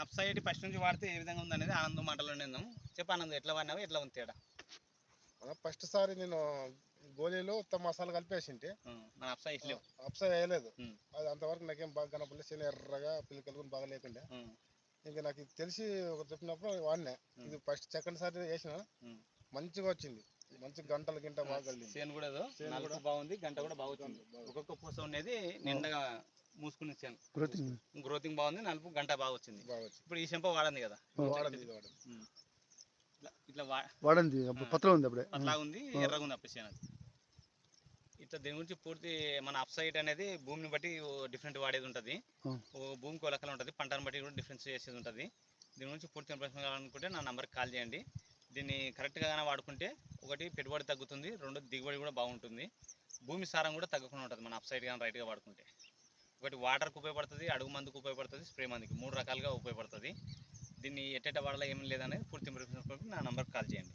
Upside first నుంచి వాడితే ఏ విధంగా ఉంది అనేది ఆనందం మాటలో నిందాం చెప్పు ఆనందం ఎట్లా వాడినావు ఎట్లా ఉంది తేడా? ఫస్ట్ సారి నేను గోళీలో ఉత్తమ మసాలా కలిపేసింటే. మన అప్సై వేయలేదు. ఉం. అది అంతవరకు నాకేం బాగా కనపడలేదు చిన్న ఎర్రగా పిల్లకలు బాగా లేకుండే. ఇంకా నాకు తెలిసి ఒక చెప్పినప్పుడు వాడినా. ఇది ఫస్ట్ సెకండ్ సారి వేసిన. మంచిగా వచ్చింది. మంచి గంటల గింట బాగా చేను కూడా బాగుంది గంట కూడా బాగుంది. ఒక్కొక్క పూస ఉండేది నిండగా మూసుకుని చేను గ్రోతింగ్ గ్రోతింగ్ బాగుంది నలుపు గంట బాగా వచ్చింది. ఇప్పుడు ఈ చెంప వాడింది కదా. ఇట్లా వాడంది అప్పుడు పత్రం ఉంది అప్పుడే. అట్లా ఉంది ఎర్రగా ఉంది అప్ప చేను ఇట్లా దీని గురించి పూర్తి మన అప్ సైడ్ అనేది భూమిని బట్టి డిఫరెంట్ వాడేది ఉంటుంది. భూమికి ఒక లెక్కలు ఉంటుంది పంటను బట్టి కూడా డిఫరెన్స్ చేసేది ఉంటుంది. దీని గురించి పూర్తి ఇన్ఫర్మేషన్ కావాలనుకుంటే నా నెంబర్కి కాల్ చేయండి. దీన్ని కరెక్ట్గా కానీ వాడుకుంటే ఒకటి పెట్టుబడి తగ్గుతుంది రెండు దిగుబడి కూడా బాగుంటుంది. భూమి సారం కూడా తగ్గకుండా ఉంటుంది మన అప్ సైడ్ కానీ రైట్గా వాడుకుంటే. ఒకటి వాటర్కి ఉపయోగపడుతుంది అడుగు మందుకు ఉపయోగపడుతుంది స్ప్రే మందుకి. మూడు రకాలుగా ఉపయోగపడుతుంది. దీన్ని ఎట్టేట వాడాలో ఏం లేదనేది పూర్తి నా నెంబర్కి కాల్ చేయండి.